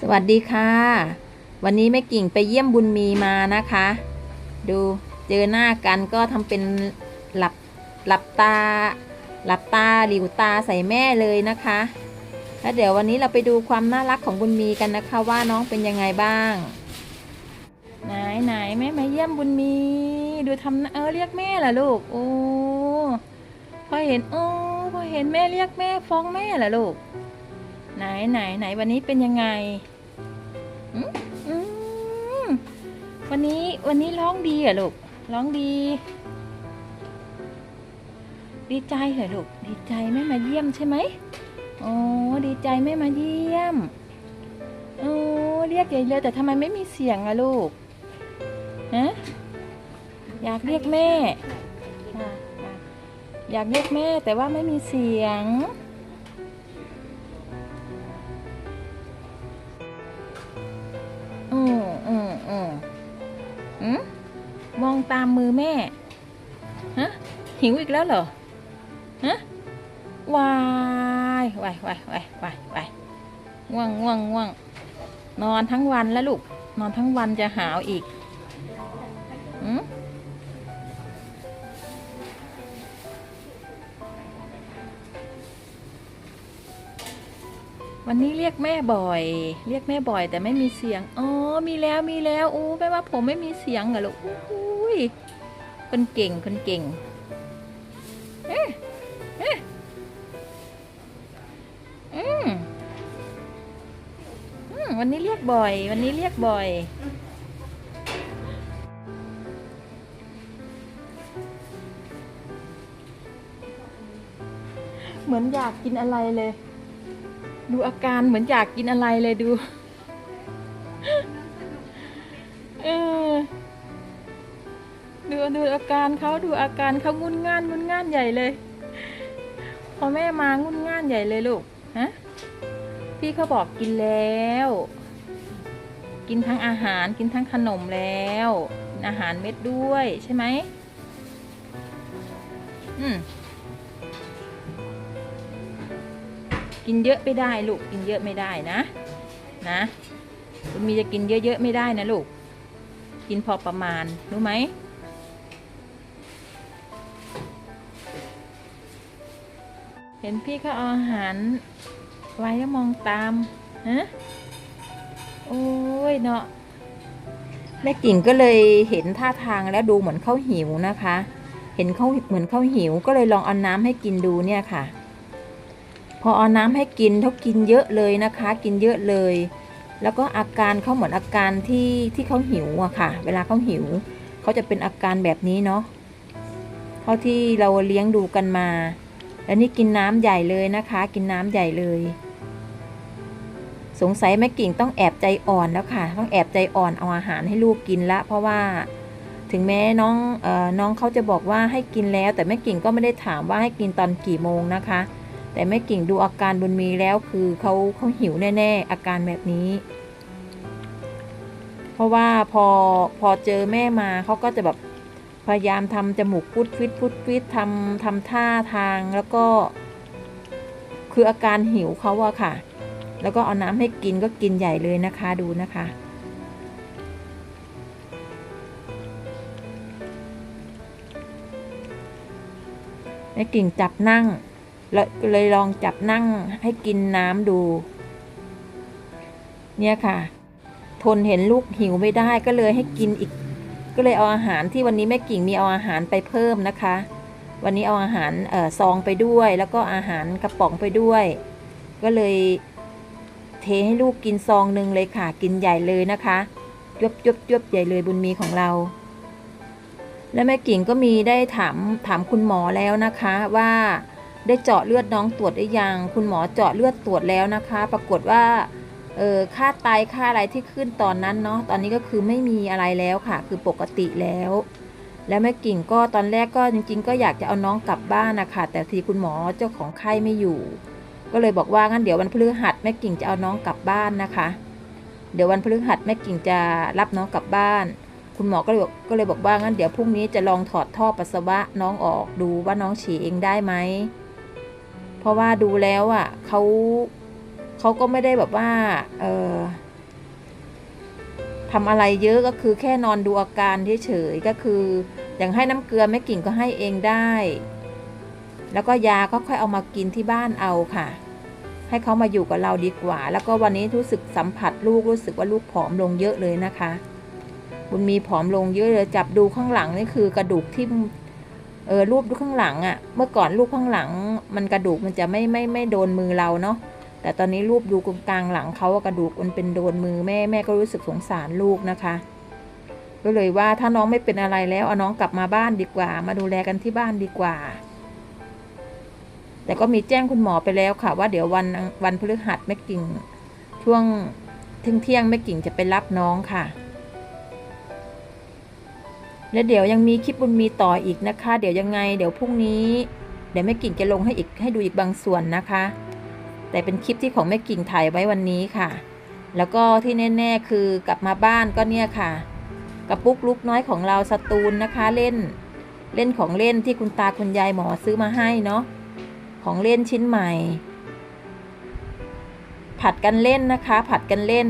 สวัสดีค่ะ วันนี้แม่กิ่งไปเยี่ยมบุญมีมานะคะ ดูเจอหน้ากันก็ทำเป็นหลับหลับตา หลับตาหลิวตาใส่แม่เลยนะคะแล้วเดี๋ยววันนี้เราไปดูความน่ารักของบุญมีกันนะคะว่าน้องเป็นยังไงบ้างไหนไหนแม่มาเยี่ยมบุญมี ดูทำเออเรียกแม่เหรอลูกโอ้พอเห็นโอ้พอเห็นแม่เรียกแม่ฟ้องแม่เหรอลูก ไหนไหนไหนวันนี้เป็นยังไงอืมอืมวันนี้วันนี้ร้องดีเหรอลูกร้องดี ดีใจเหรอลูกดีใจแม่มาเยี่ยมใช่ไหมโอ้ดีใจแม่มาเยี่ยมโอ้เรียกใหญ่เลยแต่ทำไมไม่มีเสียงอะลูกฮะอยากเรียกแม่อะอะอยากเรียกแม่แต่ว่าไม่มีเสียง อืมมองตามมือแม่ ฮะ หิวอีกแล้วเหรอ ฮะ วายวายวายวายวายวายง่วงง่วงง่วง นอนทั้งวันแล้วลูก นอนทั้งวันจะหาวอีกอืมวันนี้เรียกแม่บ่อย เรียกแม่บ่อยแต่ไม่มีเสียงอ๋อ มีแล้วมีแล้วอู้แม่ว่าผมไม่มีเสียงเหรอลูกอุ้ยคนเก่งคนเก่งเอ๊ะเอ๊ะอืมอืมวันนี้เรียกบ่อย วันนี้เรียกบ่อยเหมือนอยากกินอะไรเลย ดูอาการเหมือนอยากกินอะไรเลยดู เออ ดูดูอาการเขาดูอาการเขางุนง่านงุนง่านใหญ่เลย พอแม่มางุนง่านใหญ่เลยลูกฮะพี่เขาบอกกินแล้ว กินทั้งอาหารกินทั้งขนมแล้ว อาหารเม็ดด้วยใช่ไหมอืมกินเยอะไม่ได้ลูกกินเยอะไม่ได้นะ นะ คุณมีจะกินเยอะๆไม่ได้นะลูก กินพอประมาณ รู้ไหม เห็นพี่เขาเอาอาหารไว้แล้วมองตามฮะโอ้ยเนาะแม่กิ่งก็เลยเห็นท่าทางแล้วดูเหมือนเขาหิวนะคะ เห็นเขาเหมือนเขาหิวก็เลยลองเอาน้ำให้กินดูเนี่ยค่ะ พอเอาน้ำให้กินเขากินเยอะเลยนะคะ กินเยอะเลย แล้วก็อาการเขาเหมือนอาการที่ที่เขาหิวอะค่ะ เวลาเขาหิวเขาจะเป็นอาการแบบนี้เนาะเท่าที่เราเลี้ยงดูกันมา แล้วนี่กินน้ำใหญ่เลยนะคะ กินน้ำใหญ่เลย สงสัยแม่กิ่งต้องแอบใจอ่อนแล้วค่ะ ต้องแอบใจอ่อนเอาอาหารให้ลูกกินละ เพราะว่าถึงแม้น้องเออน้องเขาจะบอกว่าให้กินแล้ว แต่แม่กิ่งก็ไม่ได้ถามว่าให้กินตอนกี่โมงนะคะ แต่แม่กิ่งดูอาการบุญมีแล้วคือเขาเขาหิวแน่ ๆ อาการแบบนี้ เพราะว่าพอพอเจอแม่มาเขาก็จะแบบพยายามทำจมูกฟุดฟิตฟุดฟิตทำทำท่าทางแล้วก็ คืออาการหิวเขาอะค่ะ แล้วก็เอาน้ำให้กินก็กินใหญ่เลยนะคะดูนะคะแม่กิ่งจับนั่ง เลยลองจับนั่งให้กินน้ำดู เนี่ยค่ะ ทนเห็นลูกหิวไม่ได้ก็เลยให้กินอีก ก็เลยเอาอาหารที่วันนี้แม่กิ่งมีเอาอาหารไปเพิ่มนะคะ วันนี้เอาอาหารเออซองไปด้วย แล้วก็อาหารกระป๋องไปด้วย ก็เลยเทให้ลูกกินซองหนึ่งเลยค่ะ กินใหญ่เลยนะคะยบยบยบใหญ่เลยบุญมีของเรา และแม่กิ่งก็มีได้ถามถามคุณหมอแล้วนะคะว่า ได้เจาะเลือดน้องตรวจหรือยัง คุณหมอเจาะเลือดตรวจแล้วนะคะ ปรากฏว่าเออค่าไตค่าอะไรที่ขึ้นตอนนั้นเนาะ ตอนนี้ก็คือไม่มีอะไรแล้วค่ะ คือปกติแล้ว แล้วแม่กิ่งก็ตอนแรกก็จริง ๆ ก็อยากจะเอาน้องกลับบ้านนะคะ แต่ทีคุณหมอเจ้าของไข้ไม่อยู่ ก็เลยบอกว่างั้นเดี๋ยววันพฤหัสแม่กิ่งจะเอาน้องกลับบ้านนะคะ เดี๋ยววันพฤหัสแม่กิ่งจะรับน้องกลับบ้าน คุณหมอก็เลยบอกก็เลยบอกว่างั้นเดี๋ยวพรุ่งนี้จะลองถอดท่อปัสสาวะน้องออกดูว่าน้องฉี่เองได้ไหม เพราะว่าดูแล้วอะเขาเขาก็ไม่ได้แบบว่า เออทำอะไรเยอะก็คือแค่นอนดูอาการเฉยๆก็คืออย่างให้น้ำเกลือแม่กิ่งก็ให้เองได้ แล้วก็ยาก็ค่อยเอามากินที่บ้านเอาค่ะ ให้เขามาอยู่กับเราดีกว่า แล้วก็วันนี้รู้สึกสัมผัสลูกรู้สึกว่าลูกผอมลงเยอะเลยนะคะ บุญมีผอมลงเยอะเลยจับดูข้างหลังนี่คือกระดูกที่ เออรูปข้างหลังอะ่ะ เมื่อก่อนรูปข้างหลัง มันกระดูกมันจะไม่ไม่ไม่โดนมือเราเนาะแต่ตอนนี้รูปดูกลางหลังเขากระดูกมันเป็นโดนมือแม่แม่ก็รู้สึกสงสารลูกนะคะก็เลยว่าถ้าน้องไม่เป็นอะไรแล้วเอาน้องกลับมาบ้านดีกว่า มาดูแลกันที่บ้านดีกว่า แต่ก็มีแจ้งคุณหมอไปแล้วค่ะ ว่าเดี๋ยววันวันพฤหัสแม่กิ่ง ช่วงเที่ยงเที่ยงแม่กิ่งจะไปรับน้องค่ะ แล้วเดี๋ยวยังมีคลิปบุญมีต่ออีกนะคะ เดี๋ยวยังไง เดี๋ยวพรุ่งนี้ เดี๋ยวแม่กิ่งจะลงให้อีกให้ดูอีกบางส่วนนะคะ แต่เป็นคลิปที่ของแม่กิ่งถ่ายไว้วันนี้ค่ะ แล้วก็ที่แน่ ๆ คือกลับมาบ้านก็เนี่ยค่ะกระปุกลูกน้อยของเราสตูลนะคะเล่น เล่นของเล่นที่คุณตาคุณยายหมอซื้อมาให้เนาะของเล่นชิ้นใหม่ ผัดกันเล่นนะคะ ผัดกันเล่น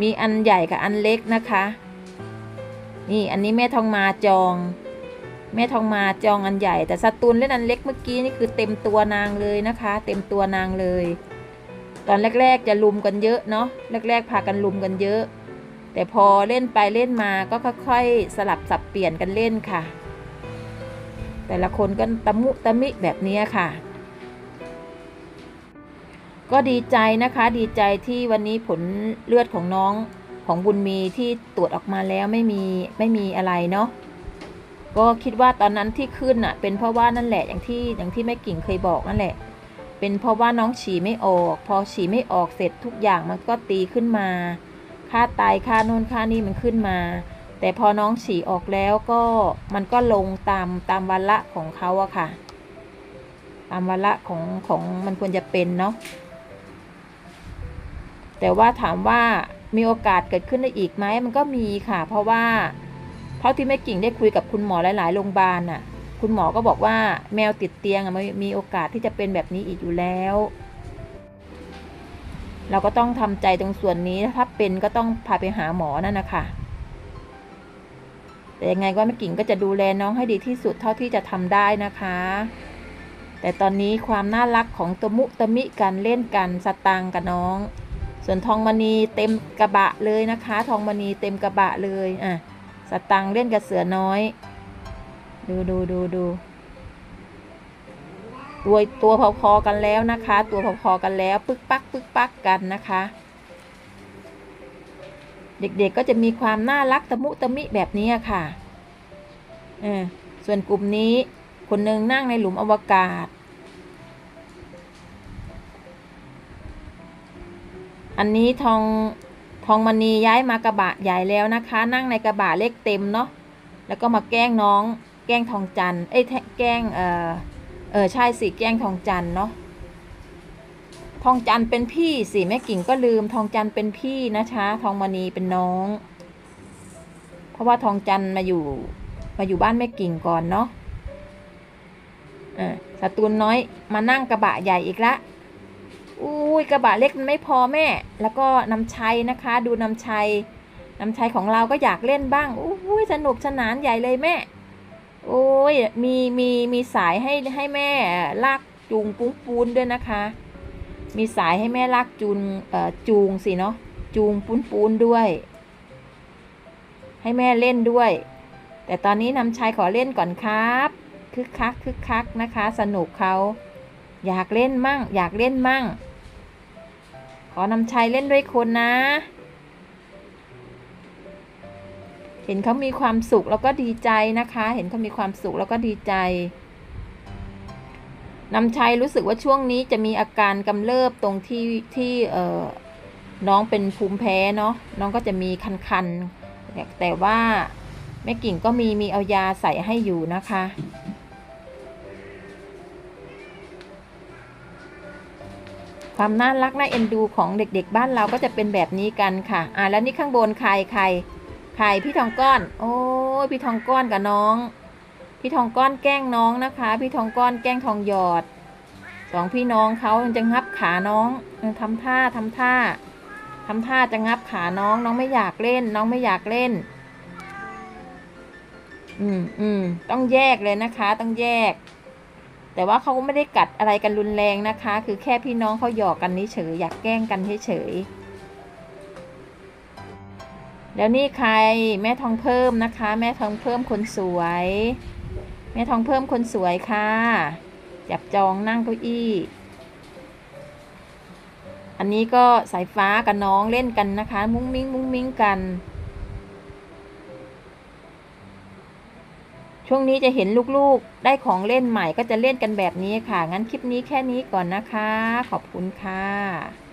มีอันใหญ่กับอันเล็กนะคะ นี่อันนี้แม่ทองมาจอง แม่ทองมาจองอันใหญ่ แต่สตูนเล่นอันเล็กเมื่อกี้นี่คือเต็มตัวนางเลยนะคะ เต็มตัวนางเลย ตอนแรก ๆ จะลุมกันเยอะเนาะแรก ๆ พากันลุมกันเยอะ แต่พอเล่นไปเล่นมาก็ค่อย ๆ สลับสับเปลี่ยนกันเล่นค่ะ แต่ละคนก็ตะมุตะมิแบบนี้ค่ะ ก็ดีใจนะคะดีใจที่วันนี้ผลเลือดของน้องของบุญมีที่ตรวจออกมาแล้วไม่มีไม่มีอะไรเนาะก็คิดว่าตอนนั้นที่ขึ้นอะ เป็นเพราะว่านั่นแหละอย่างที่อย่างที่แม่กิ่งเคยบอกนั่นแหละ เป็นเพราะว่าน้องฉี่ไม่ออก พอฉี่ไม่ออกเสร็จทุกอย่างมันก็ตีขึ้นมา ค่าตายค่าโน่นค่านี่มันขึ้นมา แต่พอน้องฉี่ออกแล้วก็มันก็ลงตามตามวาระของเขาอะค่ะ ตามวาระของของมันควรจะเป็นเนาะ แต่ว่าถามว่ามีโอกาสเกิดขึ้นได้อีกไหมมันก็มีค่ะ เพราะว่าเท่าที่แม่กิ่งได้คุยกับคุณหมอหลาย ๆ โรงพยาบาลน่ะ คุณหมอก็บอกว่าแมวติดเตียงมันมีโอกาสที่จะเป็นแบบนี้อีกอยู่แล้ว เราก็ต้องทำใจตรงส่วนนี้ถ้าเป็นก็ต้องพาไปหาหมอนั่นนะคะแต่ยังไงก็แม่กิ่งก็จะดูแลน้องให้ดีที่สุดเท่าที่จะทำได้นะคะ แต่ตอนนี้ความน่ารักของตมุตมิกันเล่นกันสตางกับน้อง ส่วนทองมณีเต็มกระบะเลยนะคะ ทองมณีเต็มกระบะเลยอะสตังเล่นกับเสือน้อย ดูดูดูดูตัวตัวพอๆกันแล้วนะคะ ตัวพอๆกันแล้วปึกปักปึกปักกันนะคะ เด็กๆก็จะมีความน่ารักตะมุตะมิแบบนี้ค่ะเออส่วนกลุ่มนี้คนหนึ่งนั่งในหลุมอวกาศ อันนี้ทองทองมณีย้ายมากระบะใหญ่แล้วนะคะ นั่งในกระบะเล็กเต็มเนาะแล้วก็มาแกล้งน้อง แกล้งทองจันเอ้ยแกล้งเออเออใช่สิแกล้งทองจันเนาะทองจันเป็นพี่สิแม่กิ่งก็ลืมทองจันเป็นพี่นะคะทองมณีเป็นน้อง เพราะว่าทองจันมาอยู่ มาอยู่บ้านแม่กิ่งก่อนเนาะอ่าสตูนน้อยมานั่งกระบะใหญ่อีกละ อุ้ยกระบะเล็กมันไม่พอแม่ แล้วก็น้ำชัยนะคะ ดูน้ำชัยน้ำชัยของเราก็อยากเล่นบ้างอุ้ยสนุกสนานใหญ่เลยแม่โอ้ยมีมีมีสายให้ให้แม่ลากจูงปุ้งปูนด้วยนะคะ มีสายให้แม่ลากจูงเอ่อจูงสิเนาะจูงปูนปูนด้วย ให้แม่เล่นด้วย แต่ตอนนี้น้ำชัยขอเล่นก่อนครับคึกคักคึกคักนะคะ สนุกเขาอยากเล่นมั่ง อยากเล่นมั่ง ขอนำชัยเล่นด้วยคนนะ เห็นเขามีความสุขแล้วก็ดีใจนะคะ เห็นเขามีความสุขแล้วก็ดีใจนำชัยรู้สึกว่าช่วงนี้จะมีอาการกำเริบตรงที่ที่เออน้องเป็นภูมิแพ้เนาะน้องก็จะมีคันๆแต่ว่าแม่กิ่งก็มีมีเอายาใส่ให้อยู่นะคะ ความน่ารักน่าเอ็นดูของเด็กๆ บ้านเราก็จะเป็นแบบนี้กันค่ะ อ่าแล้วนี่ข้างบนใครใครใครพี่ทองก้อน โอ้พี่ทองก้อนกับน้อง พี่ทองก้อนแกล้งน้องนะคะ พี่ทองก้อนแกล้งทองหยอดสองพี่น้องเขาจะงับขาน้องเออทำท่าทำท่าทำท่าจะงับขาน้อง น้องไม่อยากเล่น น้องไม่อยากเล่น อืมอืมต้องแยกเลยนะคะ ต้องแยก แต่ว่าเขาก็ไม่ได้กัดอะไรกันรุนแรงนะคะ คือแค่พี่น้องเขาหยอกกันเฉยอยากแกล้งกันเฉยแล้วนี่ใครแม่ทองเพิ่มนะคะ แม่ทองเพิ่มคนสวย แม่ทองเพิ่มคนสวยค่ะ จับจองนั่งเก้าอี้ อันนี้ก็สายฟ้ากับน้องเล่นกันนะคะ มุ้งมิ้งมุ้งมิ้งกัน ช่วงนี้จะเห็นลูกๆ ได้ของเล่นใหม่ก็จะเล่นกันแบบนี้ค่ะ งั้นคลิปนี้แค่นี้ก่อนนะคะ ขอบคุณค่ะ